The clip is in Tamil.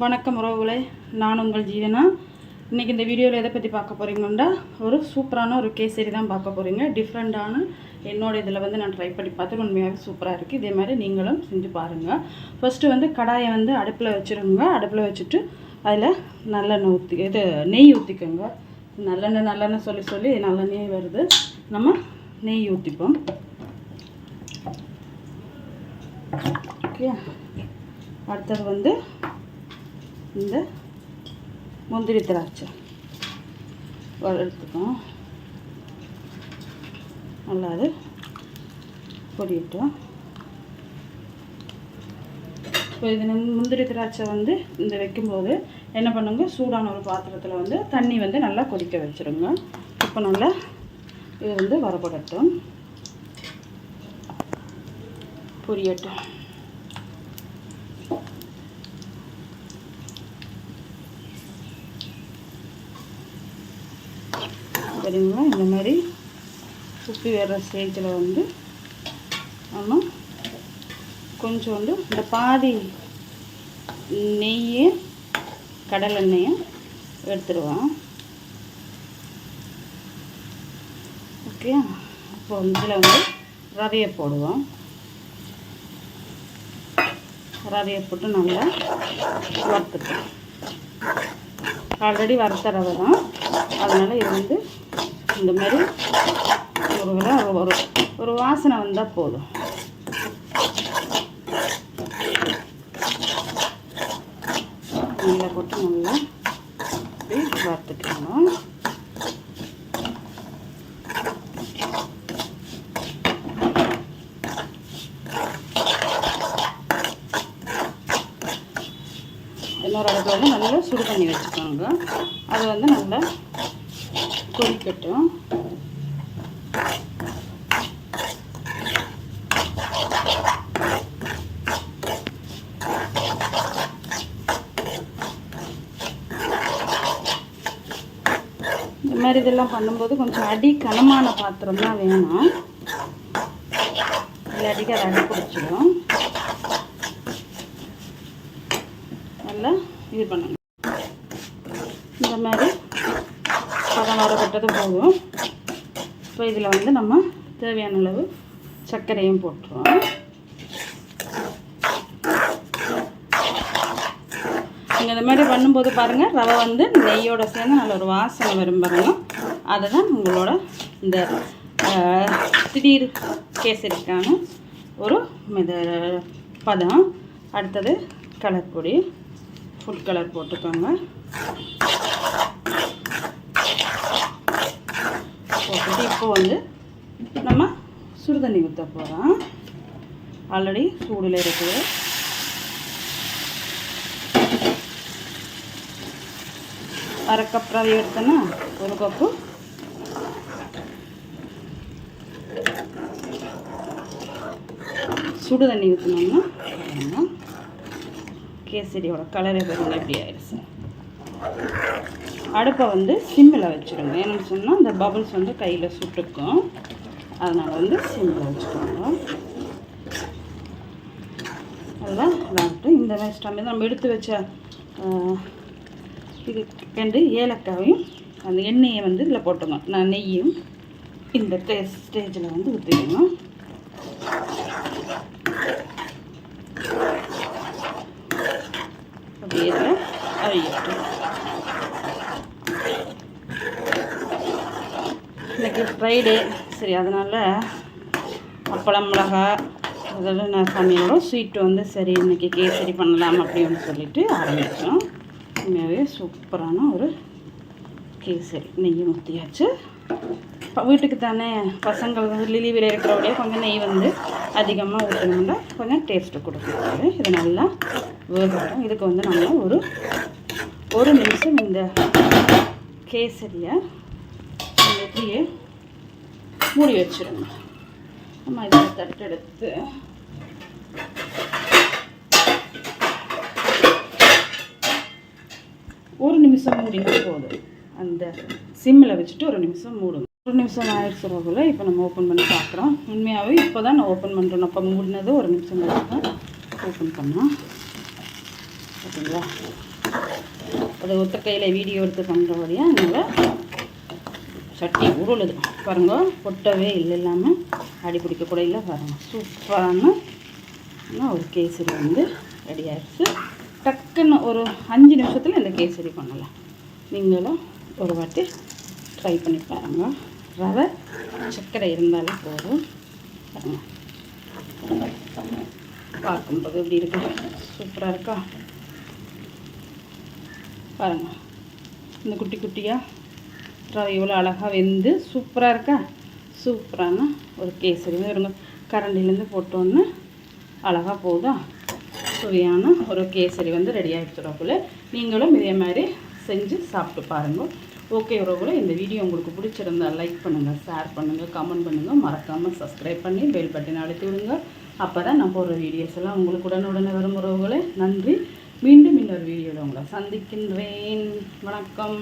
வணக்கம் உறவுகளே நான் உங்கள் ஜீவனா? இன்றைக்கி இந்த வீடியோவில் எதை பற்றி பார்க்க போகிறீங்கன்னா ஒரு சூப்பரான ஒரு கேசரி தான் பார்க்க போகிறீங்க டிஃப்ரெண்ட்டான என்னோட இதில் வந்து நான் ட்ரை பண்ணி பார்த்து உண்மையாகவே சூப்பராக இருக்குது இதே மாதிரி நீங்களும் செஞ்சு பாருங்கள் ஃபஸ்ட்டு வந்து கடாயை வந்து அடுப்பில் வச்சுருங்க. அடுப்பில் வச்சுட்டு அதில் நல்லெண்ணெய் ஊற்றி இது நெய் ஊற்றிக்கோங்க நல்லெண்ணெய் நல்லெண்ணெய் சொல்லி சொல்லி நல்லெண்ணெய் வருது. நம்ம நெய் ஊற்றிப்போம் ஓகே அடுத்தது வந்து இந்த முந்திரி திராட்சை. எடுத்துக்கோம் நல்லா அது பொரியட்டும். இப்போ இது முந்திரி திராட்சை வந்து இந்த வைக்கும்போது என்ன பண்ணுங்க? சூடான ஒரு பாத்திரத்தில் வந்து தண்ணி வந்து நல்லா கொதிக்க வச்சுருங்க. இப்போ நல்லா இது வந்து வரப்படட்டும். பொரியட்டும். சரிங்களா இந்த மாதிரி உப்பி வர்ற ஸ்டேஜில் வந்து நம்ம கொஞ்சோண்டு இந்த பாதி நெய் கடலெண்ணெயும் எடுத்துடுவோம் ஓகே? இப்போ இதில் வந்து ரவையை போடுவோம். ரவையை போட்டு நல்லா வறுத்துக்கலாம். ஆல்ரெடி வறுத்த ரவை தான். அதனால் இது வந்து இந்த மாதிரி ஒரு ஒரு ஒரு வாசனை வந்தால் போதும். நல்லா போட்டு நல்லா வறுத்துக்கணும். இன்னொரு இடத்துல வந்து நல்லா சுடு பண்ணி வச்சுக்கோங்க. அது வந்து நல்லா கொதிக்கட்டும். இந்த மாதிரி இதெல்லாம் பண்ணும்போது கொஞ்சம் அடி கனமான பாத்திரம் தான் வேணும். இல்லாட்டிக்கு அதை அடி பிடிச்சிடும். நல்லா இது பண்ணணும். இந்த மாதிரி பதம் வரப்பட்டது போதும். இப்போ இதில் வந்து நம்ம தேவையான அளவு சர்க்கரையும் போட்டுருவோம். நீங்கள் இந்த மாதிரி பண்ணும்போது பாருங்கள் ரவை வந்து நெய்யோட சேர்ந்து நல்ல ஒரு வாசனை வரும் அதை தான் உங்களோட இந்த திடீர் கேசரிக்கான ஒரு இது பதம். அடுத்தது கலர் பொடி ஃபுட் கலர் போட்டுக்கோங்க. போட்டுட்டு இப்போ வந்து நம்ம சுடுதண்ணி ஊற்ற போகிறோம் ஆல்ரெடி சூடில் இருக்குது. அரை கப் ரவை எடுத்தேன்னா ஒரு கப்பு. சுடு தண்ணி ஊற்றினோம்னா கேசரியோட கலரே பாருங்க எப்படி ஆயிடுச்சு. அடுப்பை வந்து சிம்மில் வச்சுருங்க. ஏன்னு சொன்னால் இந்த பபுள்ஸ் வந்து கையில் சுட்டுக்கும். அதனால் வந்து சிம்மில் வச்சுக்கோங்க. அதெல்லாம் இதாகட்டும். இந்த வேஸ்ட்டாக மீது நம்ம எடுத்து வச்ச இது ரெண்டு ஏலக்காயும் அந்த எண்ணெயை வந்து இதில் போட்டுக்கணும். நான் நெய்யும் இந்த ஸ்டேஜில் வந்து ஊற்றிக்கணும். அப்படியே இதில் அழியட்டும் இன்னைக்கு ஃப்ரைடே சரி அதனால் அப்பளம் மிளகா அதெல்லாம் நான் சமையலோட ஸ்வீட்டு வந்து சரி இன்னைக்கு கேசரி பண்ணலாம் அப்படின்னு சொல்லிட்டு ஆரம்பித்தோம் உண்மையாகவே சூப்பரான ஒரு கேசரி நெய் ஊற்றியாச்சு இப்போ வீட்டுக்கு தானே பசங்கள் வந்து லீவில் இருக்கிறபடியே கொஞ்சம் நெய் வந்து அதிகமாக ஊற்றணும்னா கொஞ்சம் டேஸ்ட்டு கொடுக்குறாரு இது நல்லா வேகட்டும். இதுக்கு வந்து நம்ம ஒரு ஒரு நிமிஷம் இந்த கேசரியை இப்படியே மூடி வச்சிருங்க நம்ம இதில் தட்டெடுத்து ஒரு நிமிஷம் மூடினா போதும். அந்த சிம்மில் வச்சுட்டு ஒரு நிமிஷம் மூடுங்க. ஒரு நிமிஷம் ஆயிடுச்சு ரோகுல இப்போ நம்ம ஓப்பன் பண்ணி பார்க்குறோம் உண்மையாகவே இப்போ தான் நான் ஓப்பன் பண்ணுறோம் அப்போ மூடினது ஒரு நிமிஷம் தான் ஓப்பன் பண்ணோம். ஓகேங்களா அது ஒத்த கையில் வீடியோ எடுத்து பண்ணுறபடியாக அதனால் சட்டி உருளுது. பாருங்க பொட்டவே இல்லை இல்லாமல் அடி பிடிக்க கூட இல்லை. பாருங்கள் சூப்பரான ஒரு கேசரி வந்து ரெடி ஆயிடுச்சு. டக்குன்னு ஒரு அஞ்சு நிமிஷத்தில் இந்த கேசரி பண்ணலாம். நீங்களும் ஒரு வாட்டி ட்ரை பண்ணி பாருங்கள் ரவை சர்க்கரை இருந்தாலே போதும். பாருங்கள் பார்க்கும்போது எப்படி இருக்கு? சூப்பராக இருக்கா? பாருங்கள் இந்த குட்டி குட்டியாக ரவை இவ்வளோ அழகாக வெந்து சூப்பராக இருக்கா? சூப்பரான ஒரு கேசரி. இருங்க கரண்டிலேருந்து போட்டோன்னு அழகாக போகுதா சுவையான ஒரு கேசரி வந்து ரெடி ஆகிடுச்சுடக்குள்ள நீங்களும் இதே மாதிரி செஞ்சு சாப்பிட்டு பாருங்கள் ஓகே உறவுகளை இந்த வீடியோ உங்களுக்கு பிடிச்சிருந்தா லைக் பண்ணுங்கள் ஷேர் பண்ணுங்கள் கமெண்ட் பண்ணுங்கள் மறக்காமல் சப்ஸ்கிரைப் பண்ணி பெல் பட்டன் அழுத்தி விடுங்க. அப்போ தான் நான் போடுற வீடியோஸ் எல்லாம் உங்களுக்கு உடனுடனே வரும் உறவுகளை. நன்றி. மீண்டும் இன்னொரு வீடியோவில் உங்களை சந்திக்கின்றேன். வணக்கம்.